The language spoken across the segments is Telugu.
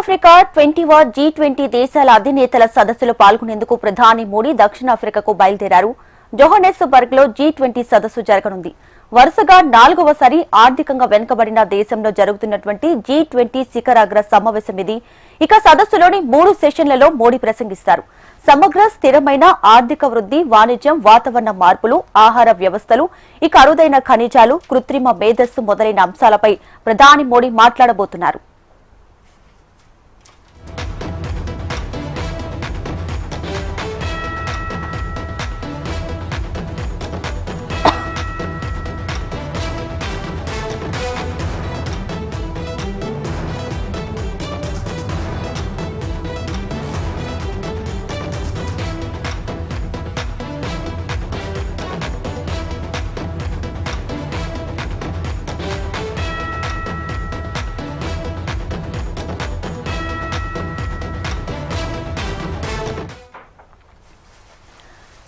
దక్షిణాఫ్రికా ట్వంటీ వార్ జీ ట్వంటీ దేశాల అధినేతల సదస్సులో పాల్గొనేందుకు ప్రధాని మోడీ దక్షిణాఫ్రికాకు బయలుదేరారు. జోహనెస్బర్గ్లో జీ ట్వంటీ సదస్సు జరగనుంది. వరుసగా నాలుగవసారి ఆర్థికంగా వెనుకబడిన దేశంలో జరుగుతున్నటువంటి జీ ట్వంటీ శిఖరాగ్ర సమావేశం ఇది. ఇక సదస్సులోని మూడు సెషన్లలో మోడీ ప్రసంగిస్తారు. సమగ్ర స్థిరమైన ఆర్థిక వృద్ధి వాణిజ్యం వాతావరణ మార్పులు ఆహార వ్యవస్థలు ఇక అరుదైన ఖనిజాలు కృత్రిమ మేధస్సు మొదలైన అంశాలపై ప్రధాని మోడీ మాట్లాడబోతున్నారు.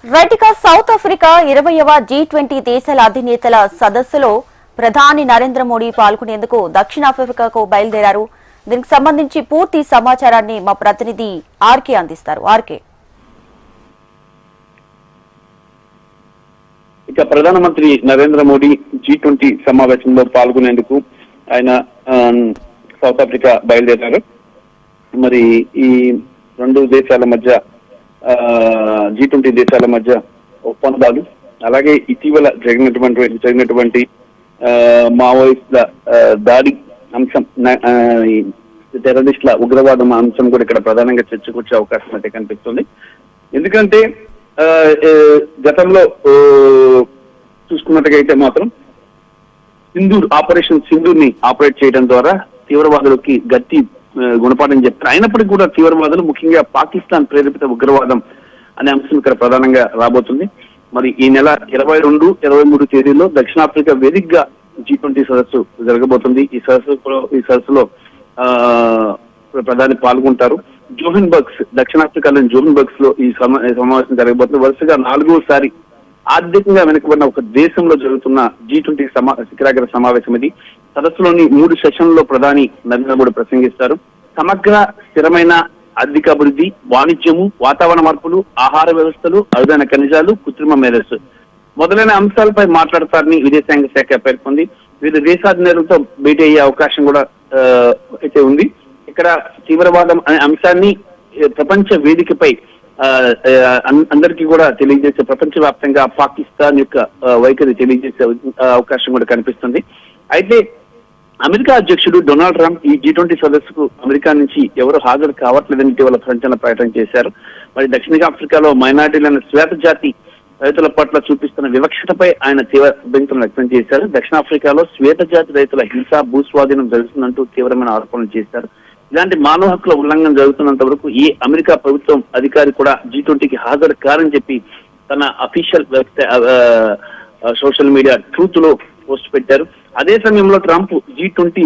రైట్ సౌత్ ఆఫ్రికా ఇరవయవ జీ ట్వంటీ దేశాల అధినేతల సదస్సులో ప్రధాని నరేంద్ర మోడీ పాల్గొనేందుకు దక్షిణాఫ్రికాకు బయలుదేరారు. దీనికి సంబంధించి పూర్తి సమాచారాన్ని మా ప్రతినిధి ఆర్కే అందిస్తారు. ఆర్కే. ఇక ప్రధానమంత్రి నరేంద్ర మోడీ జీ ట్వంటీ సమావేశంలో పాల్గొనేందుకు ఆయన సౌత్ ఆఫ్రికా బయలుదేరారు. మరి ఈ రెండు దేశాల మధ్య జీ ట్వంటీ దేశాల మధ్య ఒప్పందాలు. అలాగే ఇటీవల జరిగినటువంటి జరిగినటువంటి ఆ, మావోయిస్టుల దాడి అంశం టెర్రరిస్టుల ఉగ్రవాదం అంశం కూడా ఇక్కడ ప్రధానంగా చర్చకు వచ్చే అవకాశం అయితే కనిపిస్తుంది. ఎందుకంటే ఆ, గతంలో చూసుకున్నట్టుగా అయితే మాత్రం సింధూర్ ఆపరేషన్ సింధూర్ని ఆపరేట్ చేయడం ద్వారా తీవ్రవాదులకి గట్టి గుణపాఠం చెప్తారు. అయినప్పటికీ కూడా తీవ్రవాదులు ముఖ్యంగా పాకిస్తాన్ ప్రేరేపిత ఉగ్రవాదం అనే అంశం ఇక్కడ ప్రధానంగా రాబోతుంది. మరి ఈ నెల ఇరవై రెండు ఇరవై మూడు తేదీల్లో దక్షిణాఫ్రికా వేదికగా జీ ట్వంటీ సదస్సు జరగబోతుంది. ఈ సదస్సులో ఈ సదస్సులో ఆ, ప్రధాని పాల్గొంటారు. జోహన్ బర్గ్స్ దక్షిణాఫ్రికాలోని జోహన్ బర్గ్స్లో ఈ సమా- ఈ సమావేశం జరగబోతుంది. వరుసగా నాలుగోసారి ఆర్థికంగా వెనుకబడిన ఒక దేశంలో జరుగుతున్న జీ ట్వంటీ సమా శిఖరాగ్ర సమావేశం ఇది. సదస్సులోని మూడు సెషన్లలో ప్రధాని నరేంద్ర మోడీ ప్రసంగిస్తారు. సమగ్ర స్థిరమైన ఆర్థిక అభివృద్ధి వాణిజ్యము వాతావరణ మార్పులు ఆహార వ్యవస్థలు అరుదైన ఖనిజాలు కృత్రిమ మేధస్సు. మొదలైన అంశాలపై మాట్లాడతారని విదేశాంగ శాఖ పేర్కొంది. వివిధ దేశాధినేతలతో భేటీ అయ్యే అవకాశం కూడా అయితే ఉంది. ఇక్కడ తీవ్రవాదం అనే అంశాన్ని ప్రపంచ వేదికపై ఆ, అందరికీ కూడా తెలియజేసే ప్రపంచ వ్యాప్తంగా పాకిస్తాన్ యొక్క వైఖరి తెలియజేసే అవకాశం కూడా కనిపిస్తుంది. అయితే అమెరికా అధ్యక్షుడు డొనాల్డ్ ట్రంప్ ఈ జీ ట్వంటీ సదస్సుకు అమెరికా నుంచి ఎవరు హాజరు కావట్లేదని ఇటీవల ప్రకటన ప్రకటన చేశారు. మరి దక్షిణాఫ్రికాలో మైనార్టీలైన శ్వేత జాతి రైతుల పట్ల చూపిస్తున్న వివక్షతపై ఆయన తీవ్ర అభ్యంతరం వ్యక్తం చేశారు. దక్షిణాఫ్రికాలో శ్వేత జాతి రైతుల హింస భూస్వాధీనం జరుగుతుందంటూ తీవ్రమైన ఆరోపణలు చేశారు. ఇలాంటి మానవ హక్కుల ఉల్లంఘన జరుగుతున్నంత వరకు ఏ అమెరికా ప్రభుత్వం అధికారి కూడా జీ ట్వంటీకి హాజరు కారని చెప్పి తన అఫీషియల్ సోషల్ మీడియా ట్రూత్లో పోస్ట్ పెట్టారు. అదే సమయంలో Trump G twenty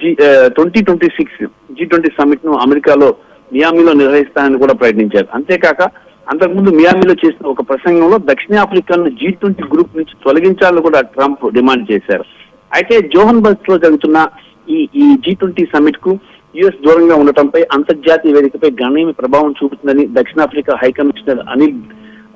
G twenty twenty six G twenty సమ్మిట్ను అమెరికాలో మియామిలో నిర్వహిస్తానని కూడా ప్రకటించారు. అంతేకాక అంతకుముందు మియామిలో చేసిన ఒక ప్రసంగంలో దక్షిణాఫ్రికాను జీ ట్వంటీ గ్రూప్ నుంచి తొలగించాలని కూడా ట్రంప్ డిమాండ్ చేశారు. అయితే జోహన్ బర్గ్లో జరుగుతున్న ఈ ఈ జీ ట్వంటీ సమ్మిట్కు యుఎస్ దూరంగా ఉండటంపై అంతర్జాతీయ వేదికపై గణనీయ ప్రభావం చూపుతుందని దక్షిణాఫ్రికా హై కమిషనర్ అనిల్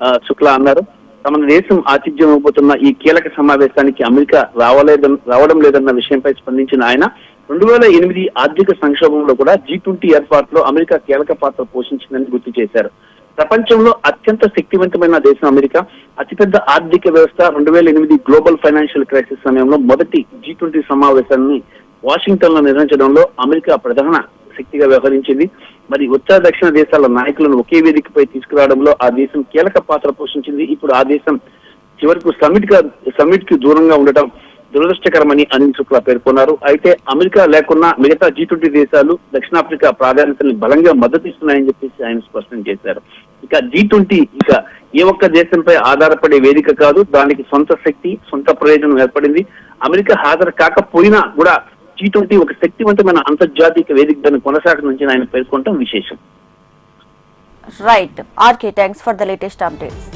ఆ, శుక్లా అన్నారు. తమ దేశం ఆతిథ్యం ఇవ్వబోతున్న ఈ కీలక సమావేశానికి అమెరికా రావలేదన్న రావడం లేదన్న విషయంపై స్పందించిన ఆయన రెండు వేల ఎనిమిది ఆర్థిక సంక్షోభంలో కూడా జీ ట్వంటీ ఏర్పాటులో అమెరికా కీలక పాత్ర పోషించిందని గుర్తు చేశారు. ప్రపంచంలో అత్యంత శక్తివంతమైన దేశం అమెరికా. అతిపెద్ద ఆర్థిక వ్యవస్థ రెండు వేల ఎనిమిది గ్లోబల్ ఫైనాన్షియల్ క్రైసిస్ సమయంలో మొదటి జీ ట్వంటీ సమావేశాన్ని వాషింగ్టన్లో నిర్వహించడంలో అమెరికా ప్రధాన శక్తిగా వ్యవహరించింది. మరి ఉత్తర దక్షిణ దేశాల నాయకులను ఒకే వేదికపై తీసుకురావడంలో ఆ దేశం కీలక పాత్ర పోషించింది. ఇప్పుడు ఆ దేశం చివరకు సమ్మిట్గా సమ్మిట్కి దూరంగా ఉండటం దురదృష్టకరమని అనిల్ శుక్లా పేర్కొన్నారు. అయితే అమెరికా లేకున్నా మిగతా జీ ట్వంటీ దేశాలు దక్షిణాఫ్రికా ప్రాధాన్యతని బలంగా మద్దతు ఇస్తున్నాయని చెప్పేసి ఆయన స్పష్టం చేశారు. ఇక జీ ట్వంటీ ఇక ఏ ఒక్క దేశంపై ఆధారపడే వేదిక కాదు. దానికి సొంత శక్తి సొంత ప్రయోజనం ఏర్పడింది. అమెరికా హాజరు కాకపోయినా కూడా జీ ట్వంటీ ఒక శక్తివంతమైన అంతర్జాతీయ వేదిక దాన్ని కొనసాగనుంచి ఆయన పేర్కొనడం విశేషం. Right RK thanks for the latest updates